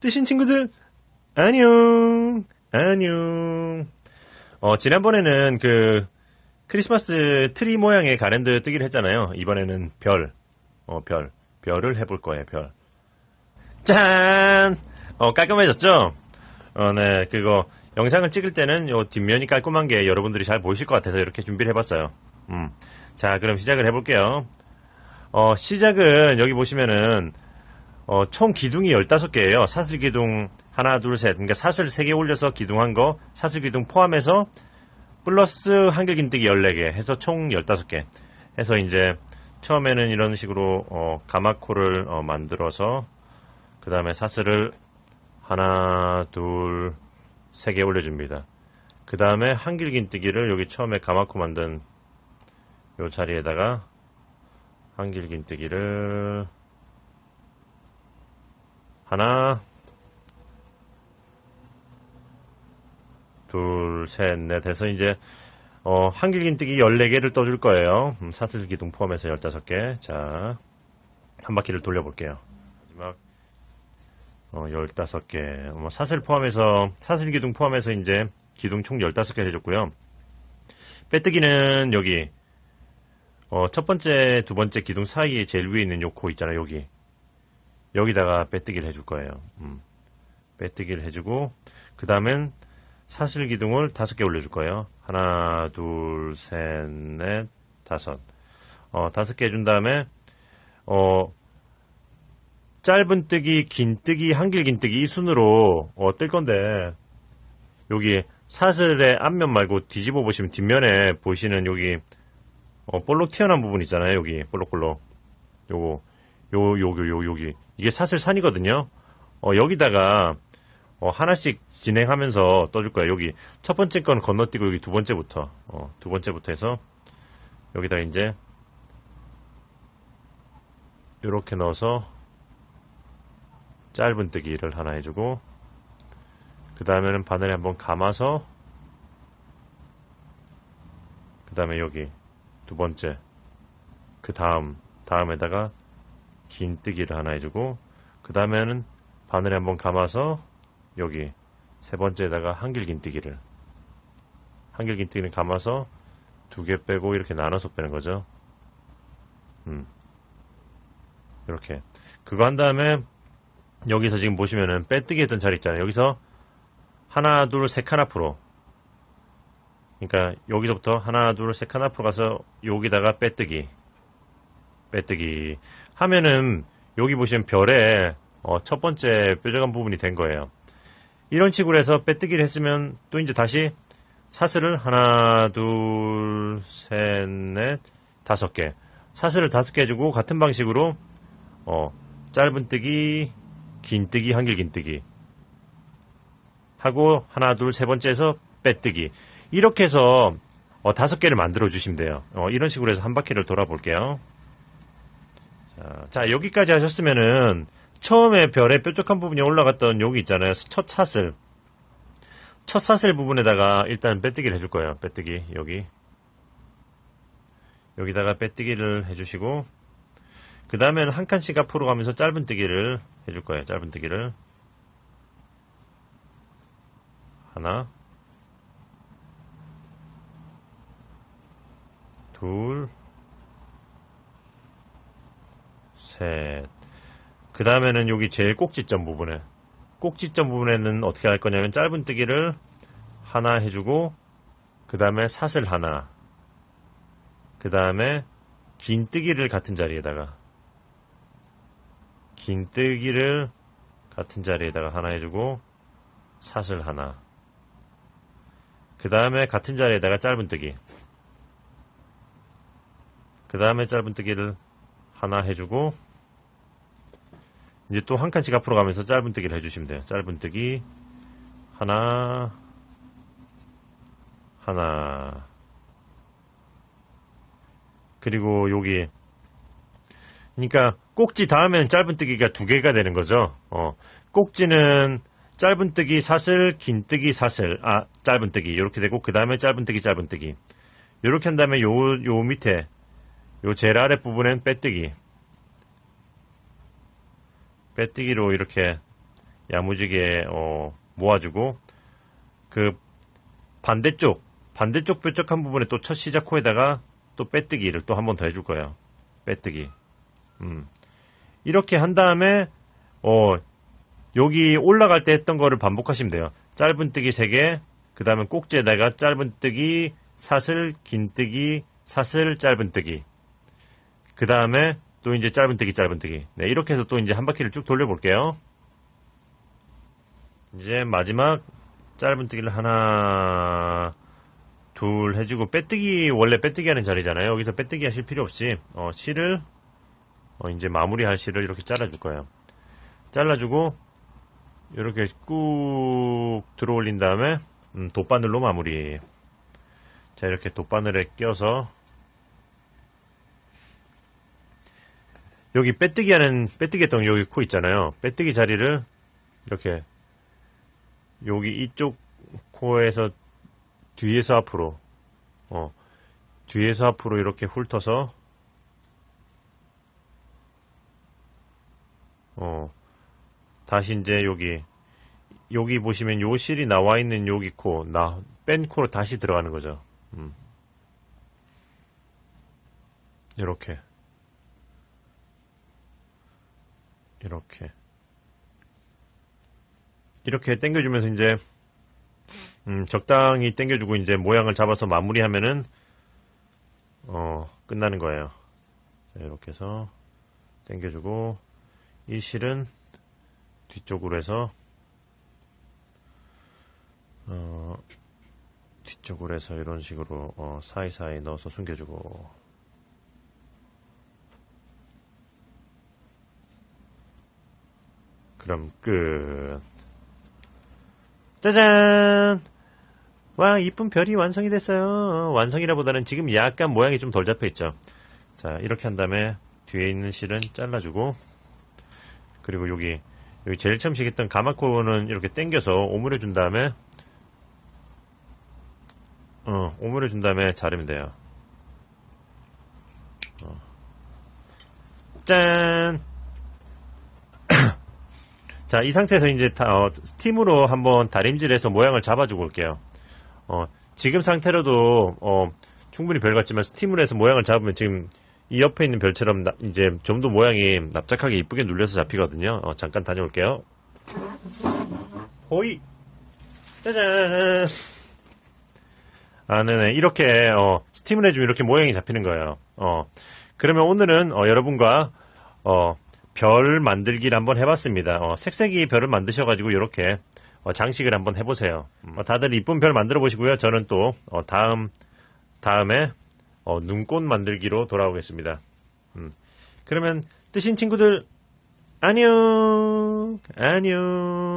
뜨신 친구들, 안녕, 안녕. 어, 지난번에는 그, 크리스마스 트리 모양의 가랜드 뜨기를 했잖아요. 이번에는 별, 어, 별, 별을 해볼 거예요, 별. 짠! 어, 깔끔해졌죠? 어, 네, 그거, 영상을 찍을 때는 요 뒷면이 깔끔한 게 여러분들이 잘 보이실 것 같아서 이렇게 준비를 해봤어요. 음. 자, 그럼 시작을 해볼게요. 어, 시작은 여기 보시면은, 어, 총 기둥이 15개예요. 사슬 기둥 하나, 둘, 셋. 그러니까 사슬 3개 올려서 기둥한 거, 사슬 기둥 포함해서 플러스 한길 긴뜨기 14개 해서 총 15개. 해서 이제 처음에는 이런 식으로 어, 가마코를 어, 만들어서 그 다음에 사슬을 하나, 둘, 세 개 올려줍니다. 그 다음에 한길 긴뜨기를 여기 처음에 가마코 만든 요 자리에다가 한길 긴뜨기를 하나, 둘, 셋, 넷 해서 이제 어, 한길 긴뜨기 14개를 떠줄 거예요. 음, 사슬 기둥 포함해서 15개. 자, 한 바퀴를 돌려볼게요. 마지막 어, 15개. 뭐 사슬 포함해서 사슬 기둥 포함해서 이제 기둥 총 15개 해줬고요. 빼뜨기는 여기 어, 첫 번째, 두 번째 기둥 사이에 제일 위에 있는 요 코 있잖아요, 여기. 여기다가 빼뜨기를 해줄 거예요. 음. 빼뜨기를 해주고, 그 다음엔 사슬 기둥을 다섯 개 올려줄 거예요. 하나, 둘, 셋, 넷, 다섯. 어, 다섯 개 해준 다음에, 어, 짧은 뜨기, 긴 뜨기, 한길 긴 뜨기 이 순으로 어, 뜰 건데, 여기 사슬의 앞면 말고 뒤집어 보시면 뒷면에 보시는 여기 어, 볼록 튀어나온 부분 있잖아요. 여기 볼록볼록. 요거 요 요요 요 여기 이게 사슬 산이거든요. 어, 여기다가 어, 하나씩 진행하면서 떠줄 거예요. 여기 첫 번째 건 건너뛰고 여기 두 번째부터 어, 두 번째부터 해서 여기다 이제 이렇게 넣어서 짧은 뜨기를 하나 해주고 그 다음에는 바늘에 한번 감아서 그 다음에 여기 두 번째 그 다음 다음에다가 긴 뜨기를 하나 해주고 그 다음에는 바늘에 한번 감아서 여기 세 번째에다가 한길 긴 뜨기를. 한길 긴 뜨기는 감아서 두 개 빼고 이렇게 나눠서 빼는 거죠. 음. 이렇게. 그거 한 다음에 여기서 지금 보시면은 빼뜨기 했던 자리 있잖아요. 여기서 하나 둘셋 칸 앞으로 그러니까 여기서부터 하나 둘셋 칸 앞으로 가서 여기다가 빼뜨기 빼뜨기 하면은 여기 보시면 별에 어, 첫 번째 뾰족한 부분이 된 거예요. 이런 식으로 해서 빼뜨기를 했으면 또 이제 다시 사슬을 하나 둘 셋 넷 다섯 개 사슬을 다섯 개 해주고 같은 방식으로 어, 짧은 뜨기 긴 뜨기 한길 긴 뜨기 하고 하나 둘 세 번째에서 빼뜨기 이렇게 해서 어, 다섯 개를 만들어 주시면 돼요. 어, 이런 식으로 해서 한 바퀴를 돌아볼게요. 자, 자, 여기까지 하셨으면은 처음에 별의 뾰족한 부분이 올라갔던 여기 있잖아요. 첫 사슬. 첫 사슬 부분에다가 일단 빼뜨기를 해줄 거예요. 빼뜨기 여기 여기다가 빼뜨기를 해주시고 그 다음에는 한 칸씩 앞으로 가면서 짧은 뜨기를 해줄 거예요. 짧은 뜨기를 하나 둘, 셋. 그 다음에는 여기 제일 꼭지점 부분에, 꼭지점 부분에는 어떻게 할 거냐면 짧은 뜨기를 하나 해주고, 그 다음에 사슬 하나, 그 다음에 긴 뜨기를 같은 자리에다가, 긴 뜨기를 같은 자리에다가 하나 해주고, 사슬 하나, 그 다음에 같은 자리에다가 짧은 뜨기, 그 다음에 짧은 뜨기를 하나 해주고 이제 또 한 칸씩 앞으로 가면서 짧은 뜨기를 해주시면 돼요. 짧은 뜨기 하나 하나 그리고 여기 그러니까 꼭지 다음에는 짧은 뜨기가 두 개가 되는 거죠. 어, 꼭지는 짧은 뜨기 사슬, 긴 뜨기 사슬, 아 짧은 뜨기 이렇게 되고 그 다음에 짧은 뜨기 짧은 뜨기 이렇게 한 다음에 요 요 밑에 요 제일 아래 부분엔 빼뜨기. 빼뜨기로 이렇게 야무지게 어, 모아주고 그 반대쪽 반대쪽 뾰족한 부분에 또 첫 시작 코에다가 또 빼뜨기를 또 한 번 더 해줄 거예요. 빼뜨기. 음. 이렇게 한 다음에 어 여기 올라갈 때 했던 거를 반복하시면 돼요. 짧은 뜨기 3개, 그 다음에 꼭지에다가 짧은 뜨기, 사슬, 긴 뜨기, 사슬, 짧은 뜨기. 그 다음에 또 이제 짧은 뜨기, 짧은 뜨기. 네, 이렇게 해서 또 이제 한 바퀴를 쭉 돌려볼게요. 이제 마지막 짧은 뜨기를 하나, 둘 해주고, 빼뜨기, 원래 빼뜨기 하는 자리잖아요. 여기서 빼뜨기 하실 필요 없이, 어, 실을, 어, 이제 마무리할 실을 이렇게 잘라줄 거예요. 잘라주고, 이렇게 꾹 들어 올린 다음에, 음, 돗바늘로 마무리. 자, 이렇게 돗바늘에 껴서, 여기 빼뜨기 하는, 빼뜨기 했던 여기 코 있잖아요. 빼뜨기 자리를 이렇게, 여기 이쪽 코에서 뒤에서 앞으로, 어, 뒤에서 앞으로 이렇게 훑어서, 어, 다시 이제 여기, 여기 보시면 요 실이 나와 있는 여기 코, 나, 뺀 코로 다시 들어가는 거죠. 음. 이렇게. 이렇게. 이렇게 당겨주면서 이제, 음, 적당히 당겨주고 이제 모양을 잡아서 마무리하면은, 어, 끝나는 거예요. 자, 이렇게 해서 당겨주고, 이 실은 뒤쪽으로 해서, 어, 뒤쪽으로 해서 이런 식으로, 어, 사이사이 넣어서 숨겨주고, 그럼 끝. 짜잔! 와, 이쁜 별이 완성이 됐어요. 완성이라보다는 지금 약간 모양이 좀 덜 잡혀 있죠. 자, 이렇게 한 다음에 뒤에 있는 실은 잘라주고, 그리고 여기, 여기 제일 처음 시켰던 가마코는 이렇게 당겨서 오므려 준 다음에, 어, 오므려 준 다음에 자르면 돼요. 어. 짠! 자, 이 상태에서 이제 다, 어, 스팀으로 한번 다림질해서 모양을 잡아주고 올게요. 어, 지금 상태로도 어, 충분히 별 같지만 스팀으로 해서 모양을 잡으면 지금 이 옆에 있는 별처럼 나- 이제 좀 더 모양이 납작하게 이쁘게 눌려서 잡히거든요. 어, 잠깐 다녀올게요. 호이! 짜잔! 아, 네네. 이렇게, 어, 스팀을 해주면 이렇게 모양이 잡히는 거예요. 어, 그러면 오늘은, 어, 여러분과, 어, 별 만들기를 한번 해봤습니다. 어, 색색이 별을 만드셔가지고 이렇게 어, 장식을 한번 해보세요. 어, 다들 이쁜 별 만들어 보시고요. 저는 또 어, 다음 다음에 어, 눈꽃 만들기로 돌아오겠습니다. 음. 그러면 뜨신 친구들 안녕 안녕.